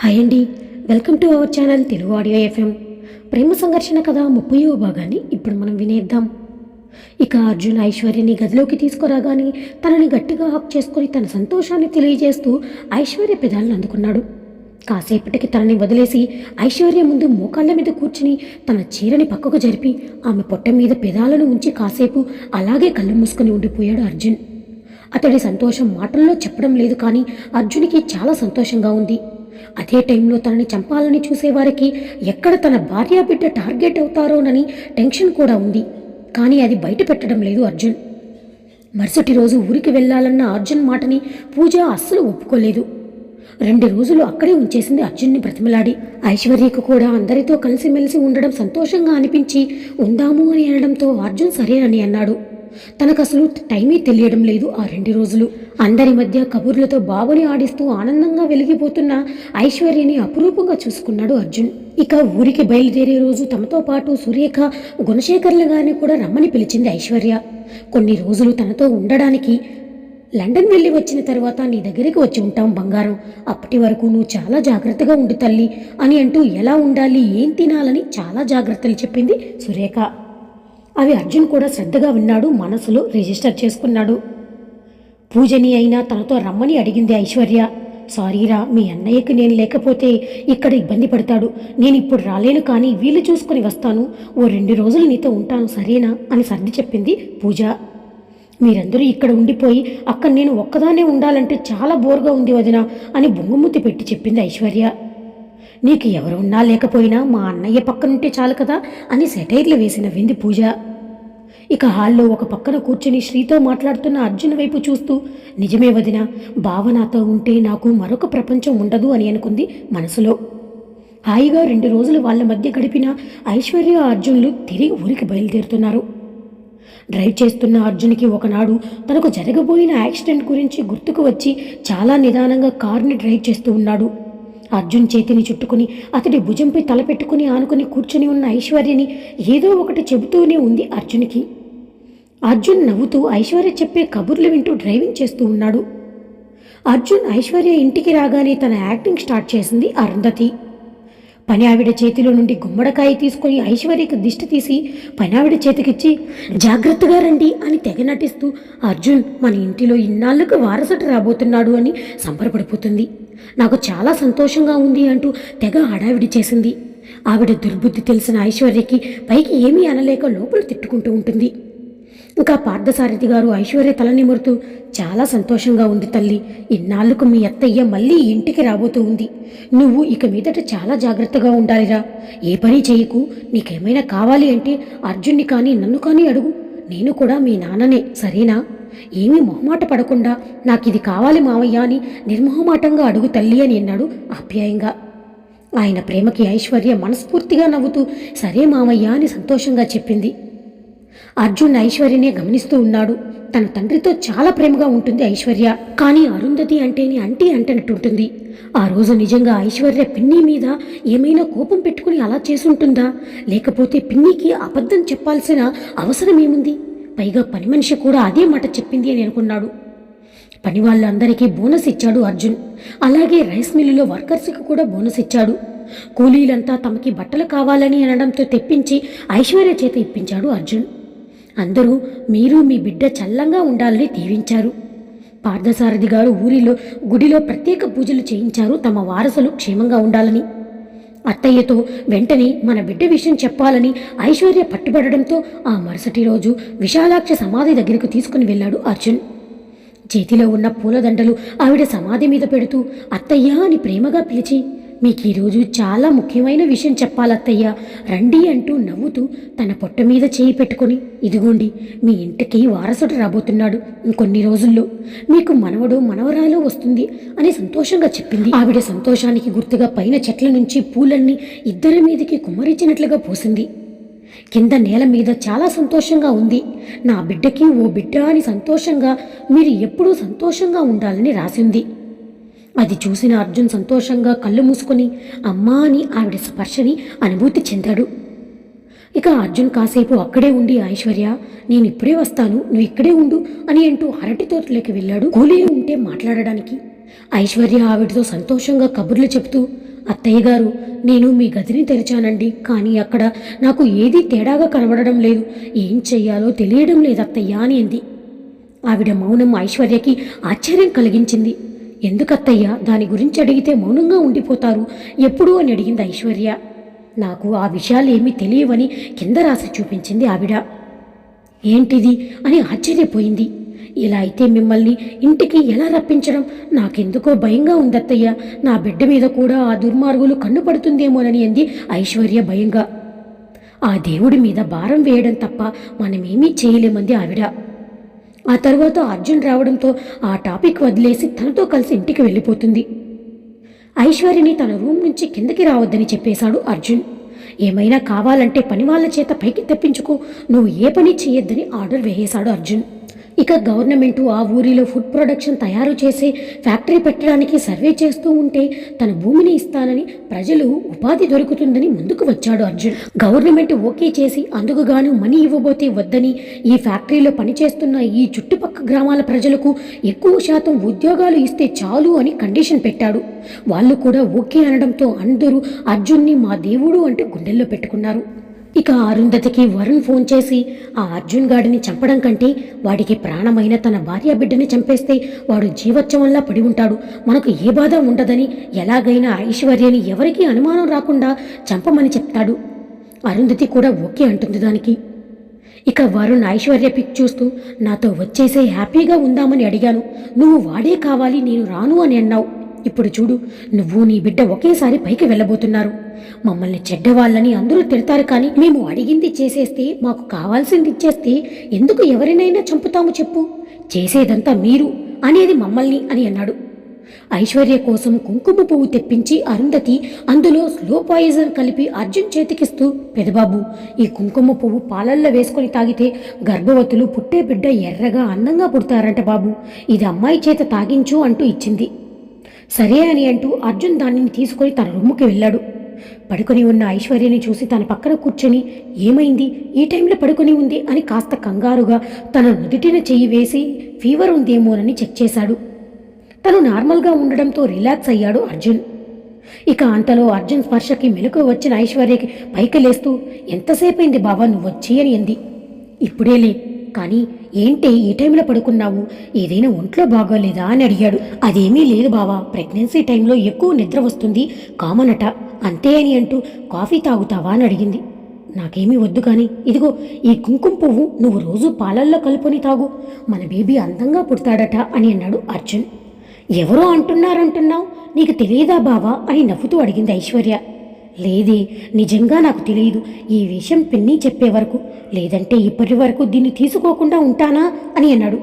Hi అండి. Welcome to our channel Telugu audio FM. ప్రేమ సంఘర్షణ కథ ముప్పయో భాగాన్ని ఇప్పుడు మనం వినేద్దాం. ఇక అర్జున్ ఐశ్వర్యని గదిలోకి తీసుకురాగానే తనని గట్టిగా హక్ చేసుకొని తన సంతోషాన్ని తెలియజేస్తూ ఐశ్వర్య పెదాలను అందుకున్నాడు. కాసేపటికి తనని వదిలేసి ఐశ్వర్య ముందు మోకాళ్ళ మీద కూర్చుని తన చీరని పక్కకు జరిపి ఆమె పొట్ట మీద పెదాలను ఉంచి కాసేపు అలాగే కళ్ళు మూసుకొని ఉండిపోయాడు అర్జున్. అతడి సంతోషం మాటల్లో చెప్పడం లేదు కానీ అర్జునికి చాలా సంతోషంగా ఉంది. అదే టైంలో తనని చంపాలని చూసేవారికి ఎక్కడ తన భార్య బిడ్డ టార్గెట్ అవుతారోనని టెన్షన్ కూడా ఉంది. కానీ అది బయట పెట్టడం లేదు అర్జున్. మరుసటి రోజు ఊరికి వెళ్ళాలన్న అర్జున్ మాటని పూజ అస్సలు ఒప్పుకోలేదు. రెండు రోజులు అక్కడే ఉంచేసింది అర్జున్ని బ్రతిమలాడి. ఐశ్వర్యకు కూడా అందరితో కలిసిమెలిసి ఉండడం సంతోషంగా అనిపించి ఉందాము అని అనడంతో అర్జున్ సరేనని అన్నాడు. తనకు అసలు టైమే తెలియడం లేదు ఆ రెండు రోజులు. అందరి మధ్య కబుర్లతో బాబుని ఆడిస్తూ ఆనందంగా వెలిగిపోతున్న ఐశ్వర్యని అపురూపంగా చూసుకున్నాడు అర్జున్. ఇక ఊరికి బయలుదేరే రోజు తమతో పాటు సురేఖ గుణశేఖర్ల గారిని కూడా రమ్మని పిలిచింది ఐశ్వర్య. కొన్ని రోజులు తనతో ఉండడానికి లండన్ వెళ్ళి వచ్చిన తర్వాత నీ దగ్గరికి వచ్చి ఉంటాం బంగారం. అప్పటి వరకు నువ్వు చాలా జాగ్రత్తగా ఉండు తల్లి అని అంటూ ఎలా ఉండాలి ఏం తినాలని చాలా జాగ్రత్తలు చెప్పింది సురేఖ. అవి అర్జున్ కూడా శ్రద్ధగా విన్నాడు మనసులో రిజిస్టర్ చేసుకున్నాడు. పూజని అయినా తనతో రమ్మని అడిగింది ఐశ్వర్య. సారీరా మీ అన్నయ్యకి నేను లేకపోతే ఇక్కడ ఇబ్బంది పడతాడు. నేను ఇప్పుడు రాలేను కానీ వీలు చూసుకొని వస్తాను. ఓ రెండు రోజులు నీతో ఉంటాను సరేనా? అని సర్ది చెప్పింది పూజ. మీరందరూ ఇక్కడ ఉండిపోయి అక్కడ నేను ఒక్కదానే ఉండాలంటే చాలా బోర్గా ఉంది వదిన అని బొంగుముత్తి పెట్టి చెప్పింది ఐశ్వర్య. నీకు ఎవరు ఉన్నా లేకపోయినా మా అన్నయ్య పక్కనుంటే చాలు కదా అని సెటైర్లు వేసిన వింది పూజ. ఇక హాల్లో ఒక పక్కన కూర్చుని శ్రీతో మాట్లాడుతున్న అర్జున్ వైపు చూస్తూ నిజమే వదిన భావనతో ఉంటే నాకు మరొక ప్రపంచం ఉండదు అని అనుకుంది మనసులో. హాయిగా రెండు రోజులు వాళ్ళ మధ్య గడిపిన ఐశ్వర్య అర్జున్లు తిరిగి ఊరికి బయలుదేరుతున్నారు. డ్రైవ్ చేస్తున్న అర్జున్కి ఒకనాడు తనకు జరగబోయిన యాక్సిడెంట్ గురించి గుర్తుకు వచ్చి చాలా నిదానంగా కారుని డ్రైవ్ చేస్తూ ఉన్నాడు. అర్జున్ చేతిని చుట్టుకుని అతడి భుజంపై తలపెట్టుకుని ఆనుకుని కూర్చుని ఉన్న ఐశ్వర్యని ఏదో ఒకటి చెబుతూనే ఉంది అర్జున్కి. అర్జున్ నవ్వుతూ ఐశ్వర్య చెప్పే కబుర్లు వింటూ డ్రైవింగ్ చేస్తూ ఉన్నాడు. అర్జున్ ఐశ్వర్య ఇంటికి రాగానే తన యాక్టింగ్ స్టార్ట్ చేసింది అరుంధతి. పని ఆవిడ చేతిలో నుండి గుమ్మడికాయ తీసుకొని ఐశ్వర్యకు దిష్టి తీసి పని ఆవిడ చేతికిచ్చి జాగ్రత్తగా రండి అని తెగ నటిస్తూ అర్జున్ మన ఇంటిలో ఇన్నాళ్ళకు వారసుడు రాబోతున్నాడు అని సంబరపడిపోతుంది. నాకు చాలా సంతోషంగా ఉంది అంటూ తెగ హడావిడి చేసింది. ఆవిడ దుర్బుద్ధి తెలిసిన ఐశ్వర్యకి పైకి ఏమీ అనలేక లోపల తిట్టుకుంటూ ఉంటుంది. ఇంకా పార్థసారథి గారు ఐశ్వర్య తలనిమురుతూ చాలా సంతోషంగా ఉంది తల్లి. ఇన్నాళ్ళకు మీ అత్తయ్య మళ్ళీ ఇంటికి రాబోతూ ఉంది. నువ్వు ఇక మీదట చాలా జాగ్రత్తగా ఉండాలిరా. ఏ పని చేయకు. నీకేమైనా కావాలి అంటే అర్జున్ని కానీ నన్ను కానీ అడుగు. నేను కూడా మీ నాన్ననే సరేనా? ఏమీ మొహమాట పడకుండా నాకు ఇది కావాలి మావయ్య అని నిర్మోహమాటంగా అడుగు తల్లి అని అన్నాడు ఆప్యాయంగా. ఆయన ప్రేమకి ఐశ్వర్య మనస్ఫూర్తిగా నవ్వుతూ సరే మావయ్య అని సంతోషంగా చెప్పింది. అర్జున్ ఐశ్వర్యనే గమనిస్తూ ఉన్నాడు. తన తండ్రితో చాలా ప్రేమగా ఉంటుంది ఐశ్వర్య. కానీ అరుంధతి అంటేనే అంటీ అంటనట్టుంటుంది. ఆ రోజు నిజంగా ఐశ్వర్య పిన్ని మీద ఏమైనా కోపం పెట్టుకుని అలా చేసుంటుందా? లేకపోతే పిన్నికి అబద్ధం చెప్పాల్సిన అవసరం ఏముంది పైగా పని మనిషి కూడా అదే మాట చెప్పింది అని అనుకున్నాడు. పని వాళ్ళందరికీ బోనస్ ఇచ్చాడు అర్జున్. అలాగే రైస్ మిల్లులో వర్కర్స్కి కూడా బోనస్ ఇచ్చాడు. కూలీలంతా తమకి బట్టలు కావాలని అనడంతో తెప్పించి ఐశ్వర్య చేత ఇప్పించాడు అర్జున్. అందరూ మీరు మీ బిడ్డ చల్లంగా ఉండాలని దీవించారు. పార్థసారథి గారు ఊరిలో గుడిలో ప్రత్యేక పూజలు చేయించారు తమ వారసులు క్షేమంగా ఉండాలని. అత్తయ్యతో వెంటనే మన బిడ్డ విషయం చెప్పాలని ఐశ్వర్య పట్టుబడడంతో ఆ మరుసటి రోజు విశాలాక్ష సమాధి దగ్గరకు తీసుకుని వెళ్ళాడు అర్జున్. చేతిలో ఉన్న పూలదండలు ఆవిడ సమాధి మీద పెడుతూ అత్తయ్య అని ప్రేమగా పిలిచి మీకు ఈరోజు చాలా ముఖ్యమైన విషయం చెప్పాలత్తయ్య. రండి అంటూ నవ్వుతూ తన పొట్ట మీద చేయి పెట్టుకొని ఇదిగోండి మీ ఇంటికి వారసుడు రాబోతున్నాడు ఇంకొన్ని రోజుల్లో. మీకు మనవడు మనవరాలు వస్తుంది అని సంతోషంగా చెప్పింది. ఆవిడ సంతోషానికి గుర్తుగా పైన చెట్ల నుంచి పూలన్నీ ఇద్దరి మీదకి కుమ్మరించినట్లుగా పోసింది. కింద నేల మీద చాలా సంతోషంగా ఉంది. నా బిడ్డకి ఓ బిడ్డ అని సంతోషంగా మీరు ఎప్పుడూ సంతోషంగా ఉండాలని రాసింది. అది చూసిన అర్జున్ సంతోషంగా కళ్ళు మూసుకొని అమ్మా అని ఆవిడ స్పర్శని అనుభూతి చెందాడు. ఇక అర్జున్ కాసేపు అక్కడే ఉండి ఐశ్వర్య నేను ఇప్పుడే వస్తాను నువ్వు ఇక్కడే ఉండు అని అంటూ అరటి తోటలోకి వెళ్ళాడు. కూలీలు ఉంటే మాట్లాడడానికి. ఐశ్వర్య ఆవిడతో సంతోషంగా కబుర్లు చెప్తూ అత్తయ్య గారు నేను మీ గదిని తెరిచానండి కానీ అక్కడ నాకు ఏదీ తేడాగా కనబడడం లేదు. ఏం చెయ్యాలో తెలియడం లేదు అత్తయ్య అని అంది. ఆవిడ మౌనం ఐశ్వర్యకి ఆశ్చర్యం కలిగించింది. ఎందుకత్తయ్యా? దాని గురించి అడిగితే మౌనంగా ఉండిపోతారు. ఎప్పుడు అని అడిగింది ఐశ్వర్య. నాకు ఆ విషయాలు ఏమీ తెలియవని కింద రాసి చూపించింది ఆవిడ. ఏంటిది? అని ఆశ్చర్యపోయింది. ఇలా అయితే మిమ్మల్ని ఇంటికి ఎలా రప్పించడం? నాకెందుకో భయంగా ఉందత్తయ్య. నా బిడ్డ మీద కూడా ఆ దుర్మార్గులు కన్నుపడుతుందేమోనని అంది ఐశ్వర్య భయంగా. ఆ దేవుడి మీద భారం వేయడం తప్ప మనమేమీ చేయలేమంది ఆవిడ. ఆ తర్వాత అర్జున్ రావడంతో ఆ టాపిక్ వదిలేసి తనతో కలిసి ఇంటికి వెళ్ళిపోతుంది. ఐశ్వర్యని తన రూమ్ నుంచి కిందకి రావద్దని చెప్పేశాడు అర్జున్. ఏమైనా కావాలంటే పని వాళ్ళ చేత పైకి తెప్పించుకో నువ్వు ఏ పని చేయొద్దని ఆర్డర్ వేసేశాడు అర్జున్. ఇక గవర్నమెంట్ ఆ ఊరిలో ఫుడ్ ప్రొడక్షన్ తయారు చేసే ఫ్యాక్టరీ పెట్టడానికి సర్వే చేస్తూ ఉంటే తన భూమిని ఇస్తానని ప్రజలు ఉపాధి దొరుకుతుందని ముందుకు వచ్చాడు అర్జున్. గవర్నమెంట్ ఓకే చేసి అందుకు గాను మనీ ఇవ్వబోతే వద్దని ఈ ఫ్యాక్టరీలో పనిచేస్తున్న ఈ చుట్టుపక్క గ్రామాల ప్రజలకు ఎక్కువ శాతం ఉద్యోగాలు ఇస్తే చాలు అని కండిషన్ పెట్టాడు. వాళ్ళు కూడా ఓకే అనడంతో అందరూ అర్జున్ని మా దేవుడు అంటూ గుండెల్లో పెట్టుకున్నారు. ఇక అరుంధతికి వరుణ్ ఫోన్ చేసి ఆ అర్జున్ గాడిని చంపడం కంటే వాడికి ప్రాణమైన తన భార్య బిడ్డని చంపేస్తే వాడు జీవోత్సవంలా పడి ఉంటాడు. మనకు ఏ బాధ ఉండదని ఎలాగైనా ఐశ్వర్యని ఎవరికీ అనుమానం రాకుండా చంపమని చెప్తాడు. అరుంధతి కూడా ఓకే అంటుంది దానికి. ఇక వరుణ్ ఐశ్వర్య పిక్ చూస్తూ నాతో వచ్చేసే హ్యాపీగా ఉందామని అడిగాను. నువ్వు వాడే కావాలి నేను రాను అని అన్నావు. ఇప్పుడు చూడు నువ్వు నీ బిడ్డ ఒకేసారి పైకి వెళ్ళబోతున్నారు. మమ్మల్ని చెడ్డవాళ్ళని అందరూ తిడతారు కానీ మేము అడిగింది చేసేస్తే మాకు కావాల్సింది ఇచ్చేస్తే ఎందుకు ఎవరినైనా చంపుతాము చెప్పు? చేసేదంతా మీరు అనేది మమ్మల్ని అని అన్నాడు. ఐశ్వర్య కోసం కుంకుమ పువ్వు తెప్పించి అరుంధతి అందులో స్లో పాయిజన్ కలిపి అర్జున్ చేతికిస్తూ పెదబాబు ఈ కుంకుమ పువ్వు పాలల్లో వేసుకొని తాగితే గర్భవతులు పుట్టే బిడ్డ ఎర్రగా అందంగా పుడతారంట బాబు. ఇది అమ్మాయి చేత తాగించు అంటూ ఇచ్చింది. సరే అని అంటూ అర్జున్ దానిని తీసుకొని తన రూమ్కి వెళ్ళాడు. పడుకొని ఉన్న ఐశ్వర్యని చూసి తన పక్కన కూర్చొని ఏమైంది? ఈ టైంలో పడుకొని ఉంది అని కాస్త కంగారుగా తన నుదుటిన చెయ్యి వేసి ఫీవర్ ఉందేమోనని చెక్ చేశాడు. తను నార్మల్గా ఉండడంతో రిలాక్స్ అయ్యాడు అర్జున్. ఇక అంతలో అర్జున్ స్పర్శకి మెలకు వచ్చిన ఐశ్వర్యకి పైకి లేస్తూ ఎంతసేపైంది బావా నువ్వు వచ్చి అని అంది. ఇప్పుడేలే కానీ ఏంటి ఈ టైంలో పడుకున్నావు? ఏదైనా ఒంట్లో బాగోలేదా అని అడిగాడు. అదేమీ లేదు బావా ప్రెగ్నెన్సీ టైంలో ఎక్కువ నిద్ర వస్తుంది కామన్ అట అంతే అని అంటూ కాఫీ తాగుతావా అని అడిగింది. నాకేమీ వద్దు కానీ ఇదిగో ఈ కుంకుమ పువ్వు నువ్వు రోజు పాలల్లో కలుపుని తాగు. మన బేబీ అందంగా పుడతాడట అని అన్నాడు అర్జున్. ఎవరో అంటున్నారంటున్నావు? నీకు తెలియదా బావా? అని నవ్వుతూ అడిగింది ఐశ్వర్య. లేదే నిజంగా నాకు తెలియదు. ఈ విషయం పిన్ని చెప్పే వరకు లేదంటే ఇప్పటి వరకు దీన్ని తీసుకోకుండా ఉంటానా అని అన్నాడు.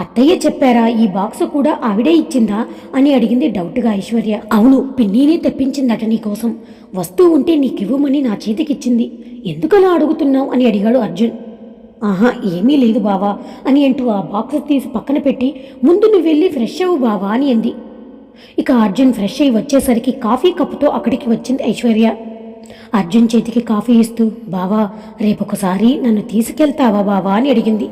అత్తయ్య చెప్పారా ఈ బాక్స్ కూడా ఆవిడే ఇచ్చిందా అని అడిగింది డౌట్గా ఐశ్వర్య. అవును పిన్నీనే తెప్పించిందట నీకోసం వస్తువు ఉంటే నీకివ్వమని నా చేతికిచ్చింది. ఎందుకలా అడుగుతున్నావు అని అడిగాడు అర్జున్. ఆహా ఏమీ లేదు బావా అని అంటూ ఆ బాక్స్ తీసి పక్కన పెట్టి ముందు నువ్వు వెళ్ళి ఫ్రెష్ అవ్వు బావా అని అంది. ఇక అర్జున్ ఫ్రెష్ అయ్యి వచ్చేసరికి కాఫీ కప్పుతో అక్కడికి వచ్చింది ఐశ్వర్య. అర్జున్ చేతికి కాఫీ ఇస్తూ బావా రేపొకసారి నన్ను తీసుకెళ్తావా బావా? అని అడిగింది.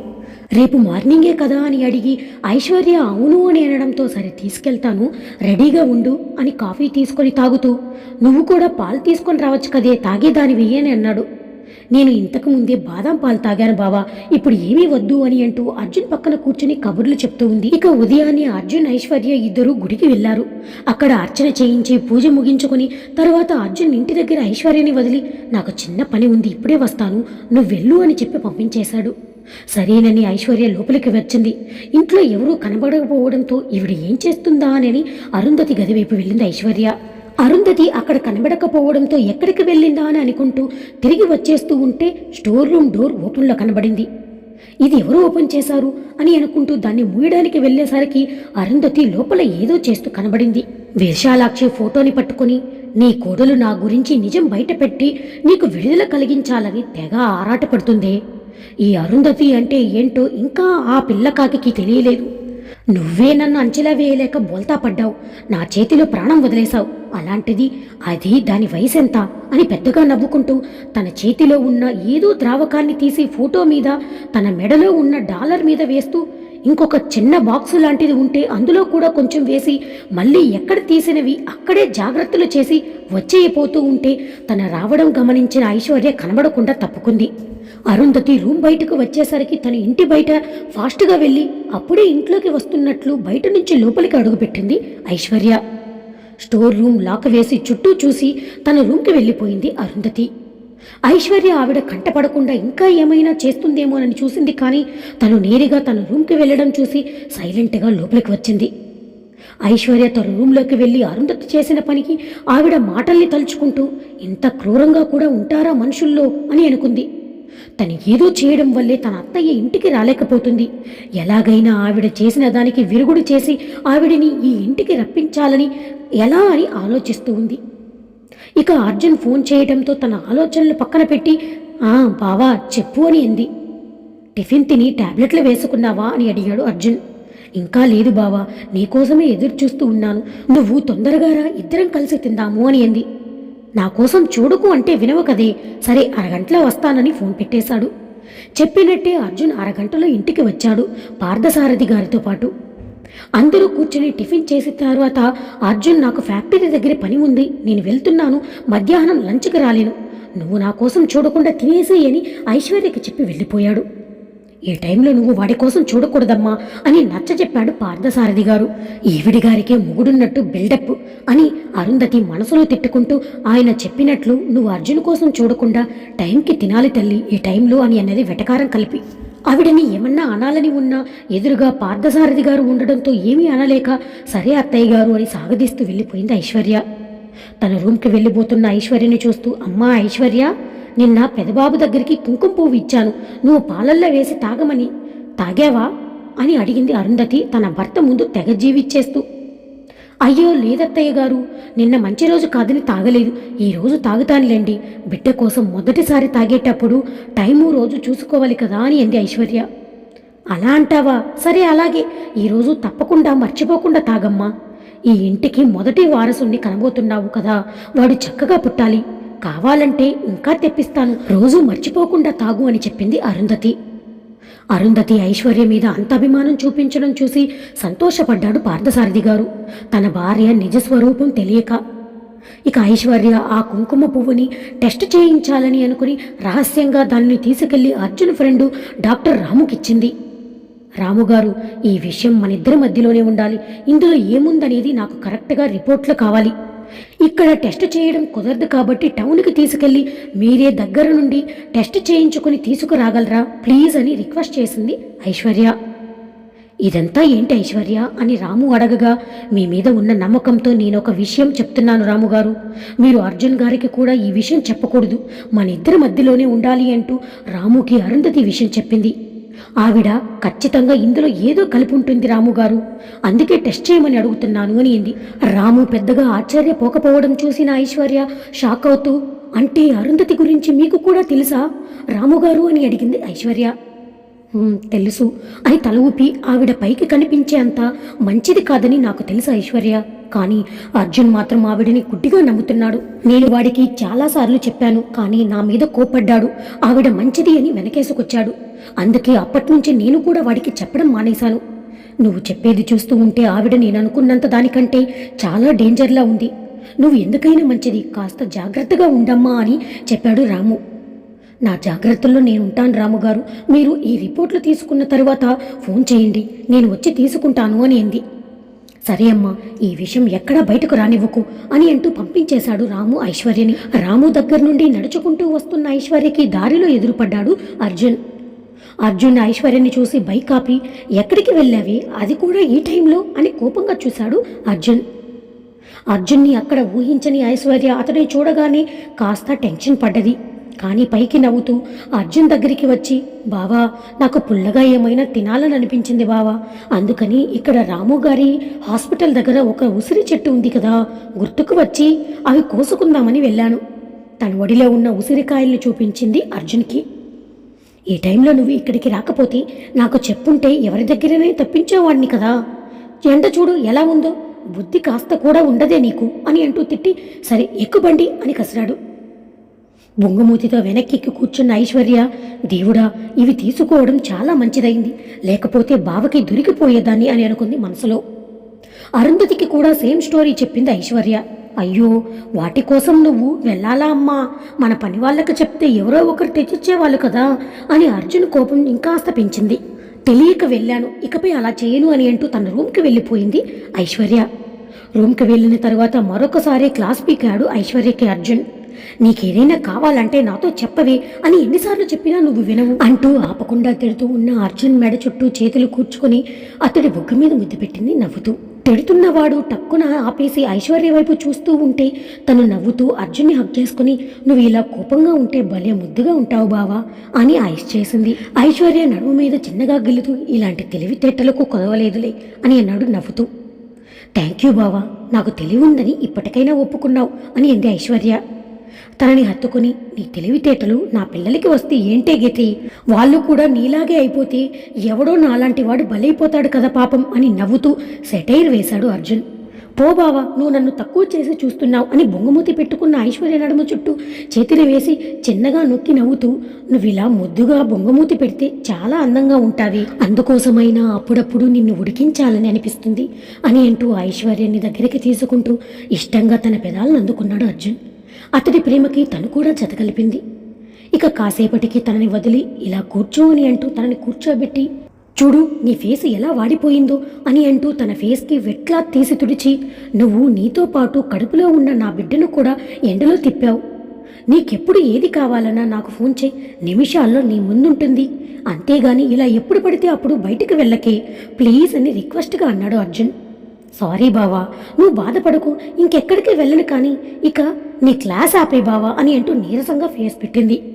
రేపు మార్నింగే కదా? అని అడిగి ఐశ్వర్య అవును అని అనడంతో సరే తీసుకెళ్తాను రెడీగా ఉండు అని కాఫీ తీసుకొని తాగుతూ నువ్వు కూడా పాలు తీసుకొని రావచ్చు కదే తాగేదానివి అని అన్నాడు. నేను ఇంతకు ముందే బాదం పాలు తాగాను బావా. ఇప్పుడు ఏమీ వద్దు అని అంటూ అర్జున్ పక్కన కూర్చుని కబుర్లు చెప్తూ ఉంది. ఇక ఉదయాన్నే అర్జున్ ఐశ్వర్య ఇద్దరు గుడికి వెళ్ళారు అక్కడ అర్చన చేయించి పూజ ముగించుకొని తర్వాత అర్జున్ ఇంటి దగ్గర ఐశ్వర్యని వదిలి నాకు చిన్న పని ఉంది ఇప్పుడే వస్తాను నువ్వు వెళ్ళు అని చెప్పి పంపించేశాడు. సరేనని ఐశ్వర్య లోపలికి వచ్చింది. ఇంట్లో ఎవరూ కనబడకపోవడంతో ఈవిడ ఏం చేస్తుందా అని అరుంధతి గదివైపు వెళ్ళింది ఐశ్వర్య. అరుంధతి అక్కడ కనబడకపోవడంతో ఎక్కడికి వెళ్ళిందా అని అనుకుంటూ తిరిగి వచ్చేస్తూ ఉంటే స్టోర్ రూమ్ డోర్ ఓపెన్లో కనబడింది. ఇది ఎవరు ఓపెన్ చేశారు అని అనుకుంటూ దాన్ని మూయడానికి వెళ్ళేసరికి అరుంధతి లోపల ఏదో చేస్తూ కనబడింది. విశాలాక్షి ఫోటోని పట్టుకొని నీ కోడలు నా గురించి నిజం బయటపెట్టి నీకు విడుదల కలిగించాలని తెగ ఆరాటపడుతుందే ఈ అరుంధతి అంటే ఏంటో ఇంకా ఆ పిల్లకాకి తెలియలేదు. నువ్వే నన్ను అంచెలా వేయలేక బోల్తా పడ్డావు. నా చేతిలో ప్రాణం వదిలేశావు. అలాంటిది అది దాని వయసెంత? అని పెద్దగా నవ్వుకుంటూ తన చేతిలో ఉన్న ఏదో ద్రావకాన్ని తీసి ఫోటో మీద తన మెడలో ఉన్న డాలర్ మీద వేస్తూ ఇంకొక చిన్న బాక్సు లాంటిది ఉంటే అందులో కూడా కొంచెం వేసి మళ్ళీ ఎక్కడ తీసినవి అక్కడే జాగ్రత్తలు చేసి వచ్చేయిపోతూ ఉంటే తన రావడం గమనించిన ఐశ్వర్య కనబడకుండా తప్పుకుంది. అరుంధతి రూమ్ బయటకు వచ్చేసరికి తన ఇంటి బయట ఫాస్ట్గా వెళ్ళి అప్పుడే ఇంట్లోకి వస్తున్నట్లు బయట నుంచి లోపలికి అడుగుపెట్టింది ఐశ్వర్య. స్టోర్ రూమ్ లాక్ వేసి చుట్టూ చూసి తన రూమ్కి వెళ్ళిపోయింది అరుంధతి. ఐశ్వర్య ఆవిడ కంటపడకుండా ఇంకా ఏమైనా చేస్తుందేమోనని చూసింది కానీ తను నేరుగా తన రూమ్కి వెళ్ళడం చూసి సైలెంట్గా లోపలికి వచ్చింది. ఐశ్వర్య తన రూమ్లోకి వెళ్ళి అరుంధతి చేసిన పనికి ఆవిడ మాటల్ని తలుచుకుంటూ ఇంత క్రూరంగా కూడా ఉంటారా మనుషుల్లో? అని అనుకుంది. తను ఏదో చేయడం వల్లే తన అత్తయ్య ఇంటికి రాలేకపోతుంది. ఎలాగైనా ఆవిడ చేసిన దానికి విరుగుడు చేసి ఆవిడని ఈ ఇంటికి రప్పించాలని ఎలా అని ఆలోచిస్తూ ఉంది. ఇక అర్జున్ ఫోన్ చేయడంతో తన ఆలోచనలు పక్కన పెట్టి ఆ బావా చెప్పు అని అంది. టిఫిన్ తిని టాబ్లెట్లు వేసుకున్నావా అని అడిగాడు అర్జున్. ఇంకా లేదు బావా నీకోసమే ఎదురు చూస్తూ ఉన్నాను. నువ్వు తొందరగా రా ఇద్దరం కలిసి తిందాము అని అంది. నా కోసం చూడుకు అంటే వినవు కదే. సరే అరగంటలో వస్తానని ఫోన్ పెట్టేశాడు. చెప్పినట్టే అర్జున్ అరగంటలో ఇంటికి వచ్చాడు పార్థసారథి గారితో పాటు. అందరూ కూర్చుని టిఫిన్ చేసిన తర్వాత అర్జున్ నాకు ఫ్యాక్టరీ దగ్గర పని ఉంది నేను వెళ్తున్నాను మధ్యాహ్నం లంచ్కి రాలేను. నువ్వు నా కోసం చూడకుండా తినేసేయని ఐశ్వర్యకి చెప్పి వెళ్ళిపోయాడు. ఈ టైంలో నువ్వు వాడి కోసం చూడకూడదమ్మా అని నచ్చజెప్పాడు పార్థసారథి గారు. ఈవిడి గారికే ముగుడున్నట్టు బిల్డప్ అని అరుంధతి మనసులో తిట్టుకుంటూ ఆయన చెప్పినట్లు నువ్వు అర్జున్ కోసం చూడకుండా టైంకి తినాలి తల్లి ఈ టైంలో అని అన్నది వెటకారం కలిపి. ఆవిడని ఏమన్నా అనాలని ఉన్నా ఎదురుగా పార్థసారథి గారు ఉండడంతో ఏమీ అనలేక సరే అత్తయ్య గారు అని సాగదీస్తూ వెళ్ళిపోయింది ఐశ్వర్య. తన రూమ్కి వెళ్ళిపోతున్న ఐశ్వర్యని చూస్తూ అమ్మా ఐశ్వర్య నిన్న పెదబాబు దగ్గరికి కుంకుమ పువ్వు ఇచ్చాను. నువ్వు పాలల్లో వేసి తాగమని. తాగావా? అని అడిగింది అరుంధతి తన భర్త ముందు తెగ జీవిచ్చేస్తూ అయ్యో లేదత్తయ్య గారు నిన్న మంచి రోజు కాదని తాగలేదు. ఈ రోజు తాగుతానులేండి. బిడ్డ కోసం మొదటిసారి తాగేటప్పుడు టైము రోజు చూసుకోవాలి కదా అని అంది ఐశ్వర్య. అలా అంటావా? సరే అలాగే. ఈరోజు తప్పకుండా మర్చిపోకుండా తాగమ్మా. ఈ ఇంటికి మొదటి వారసుని కనబోతున్నావు కదా. వాడు చక్కగా పుట్టాలి. కావాలంటే ఇంకా తెప్పిస్తాను. రోజూ మర్చిపోకుండా తాగు అని చెప్పింది అరుంధతి. అరుంధతి ఐశ్వర్య మీద అంత అభిమానం చూపించడం చూసి సంతోషపడ్డాడు పార్థసారథి గారు. తన భార్య నిజ స్వరూపం తెలియక. ఇక ఐశ్వర్య ఆ కుంకుమ పువ్వుని టెస్ట్ చేయించాలని అనుకుని రహస్యంగా దానిని తీసుకెళ్ళి అర్జున్ ఫ్రెండు డాక్టర్ రాముకిచ్చింది. రాముగారు ఈ విషయం మన ఇద్దరి మధ్యలోనే ఉండాలి. ఇందులో ఏముందనేది నాకు కరెక్ట్గా రిపోర్ట్లు కావాలి. ఇక్కడ టెస్ట్ చేయడం కుదరదు కాబట్టి టౌన్కి తీసుకెళ్ళి మీరే దగ్గర నుండి టెస్ట్ చేయించుకుని తీసుకురాగలరా? ప్లీజ్ అని రిక్వెస్ట్ చేసింది ఐశ్వర్య. ఇదంతా ఏంటి ఐశ్వర్య? అని రాము అడగగా మీ మీద ఉన్న నమ్మకంతో నేను ఒక విషయం చెప్తున్నాను రాముగారు. మీరు అర్జున్ గారికి కూడా ఈ విషయం చెప్పకూడదు. మన ఇద్దరి మధ్యలోనే ఉండాలి అంటూ రాముకి అరుంధతి విషయం చెప్పింది. ఆవిడ ఖచ్చితంగా ఇందులో ఏదో కలిపి ఉంటుంది రాముగారు. అందుకే టెస్ట్ చేయమని అడుగుతున్నాను అని అంది. రాము పెద్దగా ఆశ్చర్యపోకపోవడం చూసిన ఐశ్వర్య షాక్ అవుతూ అంటే అరుంధతి గురించి మీకు కూడా తెలుసా? రాముగారు అని అడిగింది ఐశ్వర్య. తెలుసు. అని తల ఊపి ఆవిడ పైకి కనిపించేంత మంచిది కాదని నాకు తెలుసు ఐశ్వర్య. కానీ అర్జున్ మాత్రం ఆవిడని గుడ్డిగా నమ్ముతున్నాడు. నేను వాడికి చాలాసార్లు చెప్పాను కానీ నా మీద కోపడ్డాడు ఆవిడ మంచిది అని వెనకేసుకొచ్చాడు. అందుకే అప్పటినుంచి నేను కూడా వాడికి చెప్పడం మానేశాను. నువ్వు చెప్పేది చూస్తూ ఉంటే ఆవిడ నేను అనుకున్నంత దానికంటే చాలా డేంజర్లా ఉంది. నువ్వు ఎందుకైనా మంచిది కాస్త జాగ్రత్తగా ఉండమ్మా అని చెప్పాడు రాము. నా జాగ్రత్తల్లో నేను ఉంటాను రాముగారు మీరు ఈ రిపోర్ట్లు తీసుకున్న తరువాత ఫోన్ చేయండి. నేను వచ్చి తీసుకుంటాను అని అంది. సరే అమ్మా ఈ విషయం ఎక్కడా బయటకు రానివ్వకు అని అంటూ పంపించేశాడు రాము ఐశ్వర్యని. రాము దగ్గర నుండి నడుచుకుంటూ వస్తున్న ఐశ్వర్యకి దారిలో ఎదురుపడ్డాడు అర్జున్. అర్జున్ ఐశ్వర్యని చూసి బైక్ ఆపి ఎక్కడికి వెళ్ళావి? అది కూడా ఈ టైంలో? అని కోపంగా చూశాడు అర్జున్. అర్జున్ని అక్కడ ఊహించని ఐశ్వర్య అతడిని చూడగానే కాస్త టెన్షన్ పడ్డది. కానీ పైకి నవ్వుతూ అర్జున్ దగ్గరికి వచ్చి బావా నాకు పుల్లగా ఏమైనా తినాలని అనిపించింది బావా. అందుకని ఇక్కడ రాము గారి హాస్పిటల్ దగ్గర ఒక ఉసిరి చెట్టు ఉంది కదా గుర్తుకు వచ్చి అవి కోసుకుందామని వెళ్ళాను. తన ఒడిలో ఉన్న ఉసిరికాయల్ని చూపించింది అర్జున్కి. ఈ టైంలో నువ్వు ఇక్కడికి రాకపోతే నాకు చెప్పుంటే ఎవరి దగ్గరనే తప్పించేవాడిని కదా. ఎండ చూడు ఎలా ఉందో. బుద్ధి కాస్త కూడా ఉండదే నీకు అని అంటూ తిట్టి సరే ఎక్కుబండి అని కసిరాడు. బొంగమూతితో వెనక్కి కూర్చున్న ఐశ్వర్య దేవుడా ఇవి తీసుకోవడం చాలా మంచిదైంది లేకపోతే బావకి దొరికిపోయేదాన్ని అని అనుకుంది మనసులో. అరుంధతికి కూడా సేమ్ స్టోరీ చెప్పింది ఐశ్వర్య. అయ్యో వాటి కోసం నువ్వు వెళ్ళాలా అమ్మా? మన పని వాళ్ళకి చెప్తే ఎవరో ఒకరు తెచ్చిచ్చేవాళ్ళు కదా అని అర్జున్ కోపం ఇంకాస్త పెంచింది. తెలియక వెళ్ళాను ఇకపై అలా చేయను అని అంటూ తన రూమ్కి వెళ్ళిపోయింది ఐశ్వర్య. రూమ్కి వెళ్ళిన తర్వాత మరొకసారి క్లాస్ పీకాడు ఐశ్వర్యకి అర్జున్. నీకేదైనా కావాలంటే నాతో చెప్పవే అని ఎన్నిసార్లు చెప్పినా నువ్వు వినవు అంటూ ఆపకుండా తిడుతూ ఉన్న అర్జున్ మెడ చుట్టూ చేతులు కూర్చుకొని అతడి బొగ్గు మీద ముద్దు పెట్టింది నవ్వుతూ. తిడుతున్నవాడు టక్కున ఆపేసి ఐశ్వర్య వైపు చూస్తూ ఉంటే తను నవ్వుతూ అర్జున్ని హక్ చేసుకుని నువ్వు ఇలా కోపంగా ఉంటే భలే ముద్దుగా ఉంటావు బావా అని ఐస్ చేసింది. ఐశ్వర్య నడుము మీద చిన్నగా గిల్లుతూ ఇలాంటి తెలివితేటలకు కొదవలేదులే అని అన్నాడు నవ్వుతూ. థ్యాంక్ యూ బావా నాకు తెలివి ఉందని ఇప్పటికైనా ఒప్పుకున్నావు అని అంది ఐశ్వర్య. తనని హత్తుకుని నీ తెలివితేటలు నా పిల్లలకి వస్తే ఏంటే గతి? వాళ్ళు కూడా నీలాగే అయిపోతే ఎవడో నాలాంటి వాడు బలైపోతాడు కదా పాపం అని నవ్వుతూ సెటైర్ వేశాడు అర్జున్. పో బావా నువ్వు నన్ను తక్కువ చేసి చూస్తున్నావు అని బొంగమూతి పెట్టుకున్న ఐశ్వర్య నడుము చుట్టూ చేతిని వేసి చిన్నగా నొక్కి నవ్వుతూ నువ్వు ఇలా ముద్దుగా బొంగమూతి పెడితే చాలా అందంగా ఉంటావి. అందుకోసమైనా అప్పుడప్పుడు నిన్ను ఉడికించాలని అనిపిస్తుంది అని అంటూ ఐశ్వర్యాన్ని దగ్గరికి తీసుకుంటూ ఇష్టంగా తన పెదాలను అందుకున్నాడు అర్జున్. అతడి ప్రేమకి తను కూడా జతకలిపింది ఇక కాసేపటికి తనని వదిలి ఇలా కూర్చో అని అంటూ తనని కూర్చోబెట్టి చూడు నీ ఫేస్ ఎలా వాడిపోయిందో అని అంటూ తన ఫేస్కి వెట్లా తీసి తుడిచి నువ్వు నీతో పాటు కడుపులో ఉన్న నా బిడ్డను కూడా ఎండలో తిప్పావు. నీకెప్పుడు ఏది కావాలన్నా నాకు ఫోన్ చేయి. నిమిషాల్లో నీ ముందుంటుంది. అంతేగాని ఇలా ఎప్పుడు పడితే అప్పుడు బయటికి వెళ్ళకే. ప్లీజ్ అని రిక్వెస్ట్గా అన్నాడు అర్జున్. సారీ బావా. నువ్వు బాధపడకు. ఇంకెక్కడికి వెళ్ళను కానీ ఇక నీ క్లాస్ ఆపే బావా అని అంటూ నీరసంగా ఫేస్ పెట్టింది.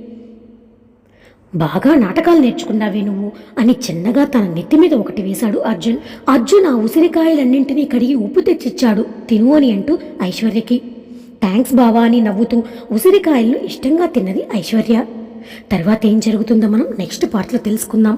బాగా నాటకాలు నేర్చుకున్నావే నువ్వు అని చిన్నగా తన నెత్తి మీద ఒకటి వేశాడు అర్జున్. అర్జున్ ఆ ఉసిరికాయలన్నింటినీ కడిగి ఉప్పు తెచ్చిచ్చాడు. తిను అని అంటూ ఐశ్వర్యకి. థ్యాంక్స్ బావా అని నవ్వుతూ ఉసిరికాయలను ఇష్టంగా తిన్నది ఐశ్వర్య. తర్వాత ఏం జరుగుతుందో మనం నెక్స్ట్ పార్ట్లో తెలుసుకుందాం.